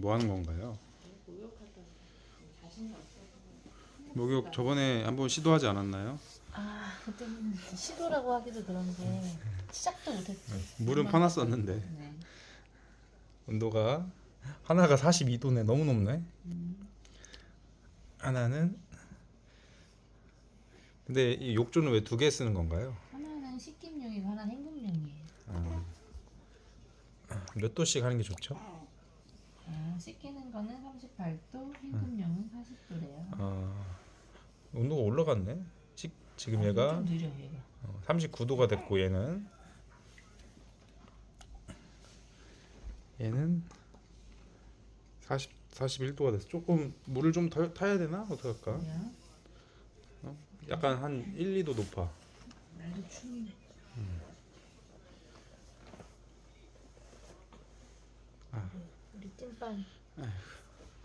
뭐 하는 건가요? 목욕 저번에 한번 시도하지 않았나요? 아 그때는 시도라고 하기도 그런데 시작도 못했지 물은 퍼놨었는데 네. 온도가 하나가 42도네 너무 높네. 하나는 근데 이 욕조는 왜 두 개 쓰는 건가요? 하나는 씻김용이고 하나는 헹굼용이에요 몇 도씩 하는 게 좋죠? 아, 씻기는 거는 38도 헹굼용은 40도래요 아, 온도가 올라갔네. 지, 지금 얘가 좀 느려 얘가 어, 39도가 됐고 얘는 얘는 40 41도가 됐어. 조금 물을 좀 더 타야 되나? 어떡할까? 뭐야? 약간 한 1, 2도 높아. 날도 추운데 아. 우리 찐빵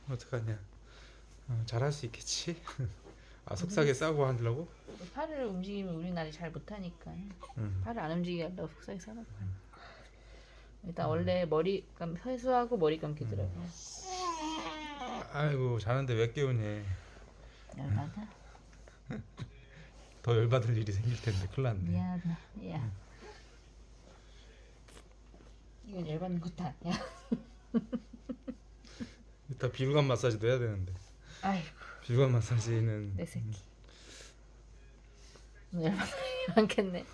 어떡하냐? 어, 잘할 수 있겠지? 아 속삭이 싸고 하려고? 팔을 움직이면 우리 날이 잘 못하니까 음. 팔을 안 움직이게 하려고 속삭이 싸는 거야 일단 원래 머리 감 세수하고 머리 감기더라고 아이고 자는데 왜 깨우니? 열받아 더 열받을 일이 생길 텐데 큰일 났네. 미안하다 야 이건 열받는 것도 아니야 이따 비루감 마사지도 해야 되는데. 아이고. 비루감 마사지는 내 새끼. 오늘 열받는 게 많겠네.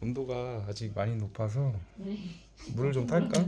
온도가 아직 많이 높아서 왜? 물을 좀 탈까?